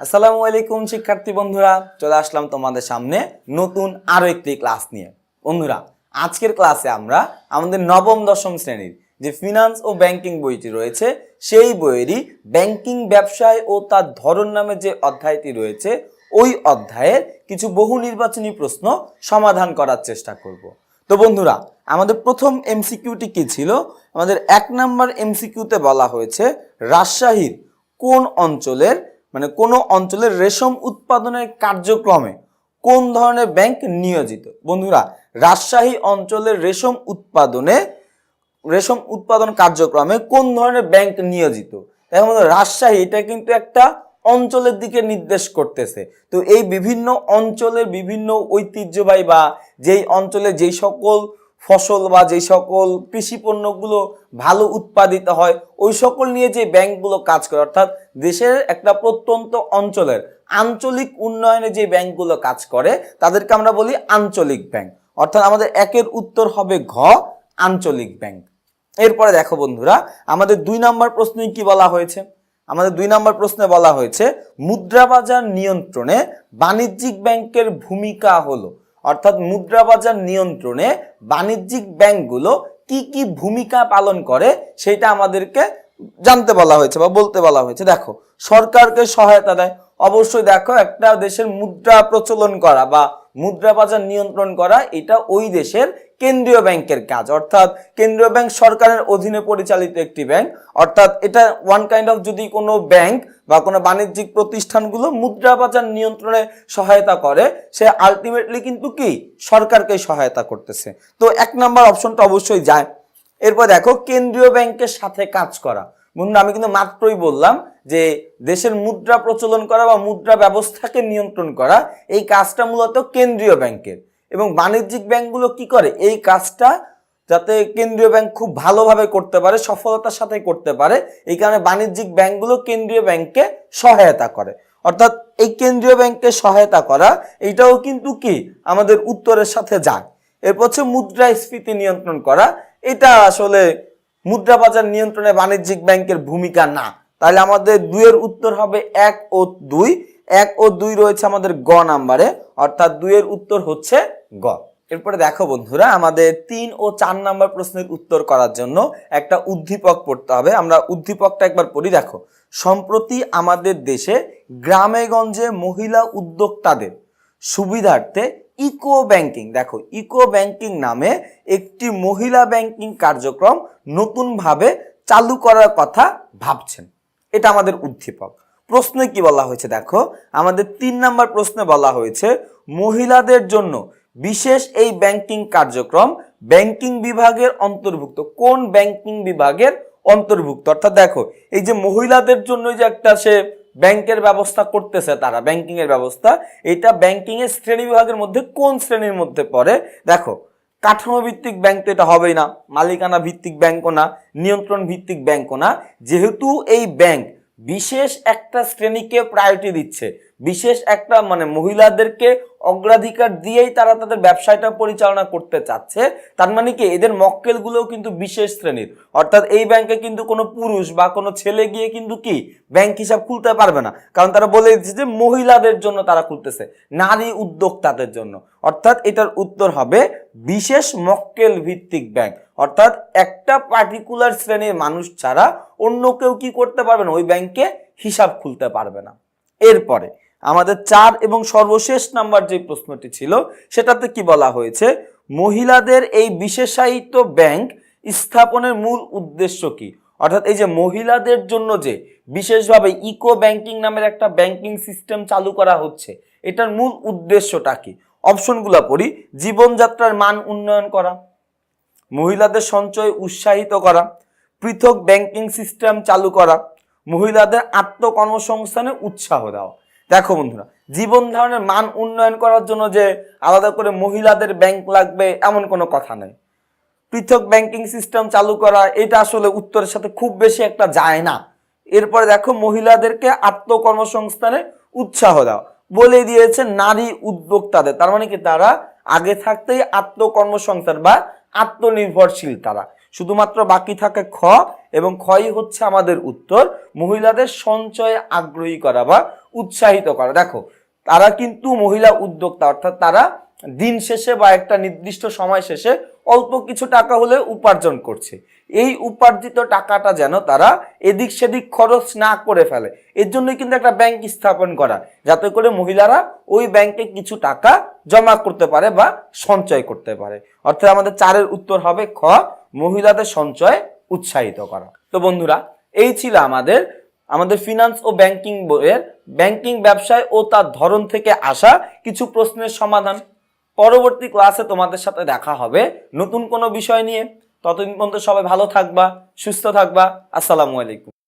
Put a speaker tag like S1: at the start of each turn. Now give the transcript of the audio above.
S1: আসসালামু আলাইকুম, শিক্ষার্থী বন্ধুরা। চলে আসলাম তোমাদের সামনে নতুন আরও একটি ক্লাস নিয়ে। বন্ধুরা, আজকের ক্লাসে আমরা আমাদের নবম, দশম শ্রেণির যে ফিনান্স ও ব্যাংকিং বইটি রয়েছে, সেই বইয়েরই ব্যাংকিং ব্যবসায় ও তার ধরন নামে যে অধ্যায়টি রয়েছে, ওই অধ্যায়ের কিছু বহু নির্বাচনী প্রশ্ন সমাধান করার চেষ্টা করব। তো বন্ধুরা, আমাদের প্রথম এমসিকিউটি কি ছিল? আমাদের এক নম্বর এমসিকিউতে বলা হয়েছে, রাজশাহীর কোন অঞ্চলের মানে কোনো অঞ্চলের রেশম উৎপাদনের কার্যক্রমে কোন ধরনের ব্যাংক নিয়োজিত? বন্ধুরা, রাজশাহী অঞ্চলের রেশম উৎপাদনে, রেশম উৎপাদন কার্যক্রমে কোন ধরনের ব্যাংক নিয়োজিত? এখন রাজশাহী এটা কিন্তু একটা অঞ্চলের দিকে নির্দেশ করতেছে। তো এই বিভিন্ন অঞ্চলের বিভিন্ন ঐতিহ্যবাহী বা যেই অঞ্চলে যেই সকল ফসল বা যেই সকল কৃষি পণ্যগুলো ভালো উৎপাদিত হয়, ওই সকল নিয়ে যে ব্যাংকগুলো কাজ করে, অর্থাৎ দেশের একটা প্রত্যন্ত অঞ্চলের আঞ্চলিক উন্নয়নে যে ব্যাংকগুলো কাজ করে, তাদেরকে আমরা বলি আঞ্চলিক ব্যাংক। অর্থাৎ আমাদের একের উত্তর হবে ঘ, আঞ্চলিক ব্যাংক। এরপরে দেখো বন্ধুরা, আমাদের দুই নম্বর প্রশ্নে কি বলা হয়েছে? আমাদের দুই নম্বর প্রশ্নে বলা হয়েছে মুদ্রা বাজার নিয়ন্ত্রণে বাণিজ্যিক ব্যাংকের ভূমিকা হলো। অর্থাৎ মুদ্রা বাজার নিয়ন্ত্রণে বাণিজ্যিক ব্যাংকগুলো কি কি ভূমিকা পালন করে সেটা আমাদেরকে জানতে বলা হয়েছে বা বলতে বলা হয়েছে। দেখো, সরকারকে সহায়তা দেয়। অবশ্যই দেখো, একটা দেশের মুদ্রা প্রচলন করা বা মুদ্রা বাজার নিয়ন্ত্রণ করা, এটা ওই দেশের কেন্দ্রীয় ব্যাংকের কাজ। অর্থাৎ কেন্দ্রীয় ব্যাংক সরকারের অধীনে পরিচালিত একটি ব্যাংক। অর্থাৎ এটা ওয়ান কাইন্ড অফ যদি কোনো ব্যাংক বা কোনো বাণিজ্যিক প্রতিষ্ঠানগুলো মুদ্রা বাজার নিয়ন্ত্রণে সহায়তা করে, সে আলটিমেটলি কিন্তু কি? সরকারকে সহায়তা করতেছে। তো এক নাম্বার অপশনটা অবশ্যই যায়। এরপর দেখো, কেন্দ্রীয় ব্যাংকের সাথে কাজ করা। বন্ধু আমি কিন্তু মাত্রই বললাম যে দেশের মুদ্রা প্রচলন করা বা মুদ্রা ব্যবস্থাকে নিয়ন্ত্রণ করা, এই কাজটা মূলত কেন্দ্রীয় ব্যাংকের। এবং বাণিজ্যিক ব্যাংকগুলো কি করে? এই কাজটা যাতে কেন্দ্রীয় ব্যাংক খুব ভালোভাবে করতে পারে, সফলতার সাথে করতে পারে, এই কারণে বাণিজ্যিক ব্যাংকগুলো কেন্দ্রীয় ব্যাংককে সহায়তা করে। অর্থাৎ এই কেন্দ্রীয় ব্যাংককে সহায়তা করা, এইটাও কিন্তু কি? আমাদের উত্তরের সাথে যায়। এরপর হচ্ছে মুদ্রাস্ফীতি নিয়ন্ত্রণ করা। এটা আসলে মুদ্রা বাজার নিয়ন্ত্রণে বাণিজ্যিক ব্যাংকের ভূমিকা না। তাহলে আমাদের দুইয়ের উত্তর হবে এক ও দুই। এক ও দুই রয়েছে আমাদের গ নাম্বারে, অর্থাৎ দুইয়ের উত্তর হচ্ছে গ। এরপরে দেখো বন্ধুরা, আমাদের তিন ও চার নাম্বার প্রশ্নের উত্তর করার জন্য একটা উদ্দীপক পড়তে হবে। আমরা উদ্দীপকটা একবার পড়ি, দেখো। সম্প্রতি আমাদের দেশে গ্রামে গঞ্জে মহিলা উদ্যোক্তাদের সুবিধার্থে ইকো ব্যাংকিং, দেখো, ইকো ব্যাংকিং নামে একটি মহিলা ব্যাংকিং কার্যক্রম নতুনভাবে চালু করার কথা ভাবছেন। এটা আমাদের উদ্দীপক। প্রশ্নে কি বলা হয়েছে দেখো? আমাদের তিন নাম্বার প্রশ্নে বলা হয়েছে, মহিলাদের জন্য বিশেষ এই ব্যাংকিং কার্যক্রম ব্যাংকিং বিভাগের অন্তর্ভুক্ত। কোন ব্যাংকিং বিভাগের অন্তর্ভুক্ত? অর্থাৎ দেখো, এই যে মহিলাদের জন্য যে একটা সে ব্যাংকের ব্যবস্থা করতেছে তারা ব্যাংকিং এর ব্যবস্থা, এটা ব্যাংকিং এর শ্রেণি বিভাগের মধ্যে কোন শ্রেণির মধ্যে পড়ে? দেখো কাঠামো ভিত্তিক ব্যাংক তো এটা হবেই না মালিকানা ভিত্তিক ব্যাংকও না নিয়ন্ত্রণ ভিত্তিক ব্যাংকও না। যেহেতু এই ব্যাংক বিশেষ একটা শ্রেণীকে প্রায়োরিটি দিচ্ছে বিশেষ একটা মানে মহিলাদেরকে অগ্রাধিকার দিয়েই তারা তাদের ব্যবসায়টা পরিচালনা করতে চাচ্ছে, তার মানে কি এদের মক্কেলগুলোও কিন্তু বিশেষ শ্রেণির। অর্থাৎ এই ব্যাংকে কিন্তু কোনো পুরুষ বা কোনো ছেলে গিয়ে কিন্তু কি ব্যাংক হিসাব খুলতে পারবে না। কারণ তারা বলে দিচ্ছে যে মহিলাদের জন্য তারা খুলতেছে, নারী উদ্যোক্তাদের জন্য। অর্থাৎ এটার উত্তর হবে বিশেষ মক্কেল ভিত্তিক ব্যাংক। অর্থাৎ একটা পার্টিকুলার শ্রেণির মানুষ ছাড়া অন্য কেউ কি করতে পারবে না, ওই ব্যাংকে হিসাব খুলতে পারবে না। এরপরে আমাদের চার এবং সর্বশেষ নাম্বার যে প্রশ্নটি ছিল, সেটাতে কি বলা হয়েছে? মহিলাদের এই বিশেষায়িত ব্যাংক স্থাপনের মূল উদ্দেশ্য কি? অর্থাৎ এই যে মহিলাদের জন্য যে বিশেষভাবে ইকো ব্যাংকিং নামের একটা ব্যাংকিং সিস্টেম চালু করা হচ্ছে, এটার মূল উদ্দেশ্যটা কি? অপশনগুলো পড়ি। জীবনযাত্রার মান উন্নয়ন করা, মহিলাদের সঞ্চয় উৎসাহিত করা, পৃথক ব্যাংকিং সিস্টেম চালু করা, মহিলাদের আত্মকর্মসংস্থানে উৎসাহ দেওয়া। দেখো বন্ধুরা, জীবন ধারণের মান উন্নয়ন করার জন্য যে আলাদা করে মহিলাদের ব্যাংক লাগবে এমন কোনো কথা নেই। পৃথক ব্যাংকিং সিস্টেম চালু করা, এটা আসলে উত্তরের সাথে খুব বেশি একটা যায় না। এরপরে দেখো, মহিলাদেরকে আত্মকর্মসংস্থানে উৎসাহ দেওয়া বলে দিয়েছে নারী উদ্যোক্তাদের, তার মানে কি তারা আগে থাকতেই আত্মকর্মসংস্থান বা আত্মনির্ভরশীল তারা। শুধুমাত্র বাকি থাকে খ, এবং খই হচ্ছে আমাদের উত্তর। মহিলাদের সঞ্চয়ে আগ্রহী করা বা উৎসাহিত করা। দেখো, তারা কিন্তু মহিলা উদ্যোক্তা, অর্থাৎ তারা দিন শেষে বা একটা নির্দিষ্ট সময় শেষে অল্প কিছু টাকা হলে উপার্জন করছে। এই উপার্জিত টাকাটা যেন তারা এদিক সেদিক খরচ না করে ফেলে। এর জন্যই কিন্তু একটা ব্যাংক স্থাপন করা, যাতে করে মহিলারা ওই ব্যাংকে কিছু টাকা জমা করতে পারে বা সঞ্চয় করতে পারে। অর্থাৎ আমাদের চারের উত্তর হবে খ, মহিলাদের সঞ্চয় উৎসাহিত করা। তো বন্ধুরা, এই ছিল আমাদের আমাদের ফিনান্স ও ব্যাংকিং বইয়ের ব্যাংকিং ব্যবসায় ও তার ধরন থেকে আসা কিছু প্রশ্নের সমাধান। পরবর্তী ক্লাসে তোমাদের সাথে দেখা হবে। নতুন কোনো বিষয় নিয়ে। ততদিন পর্যন্ত সবাই ভালো থাকবা, সুস্থ থাকবা। আসসালামু আলাইকুম।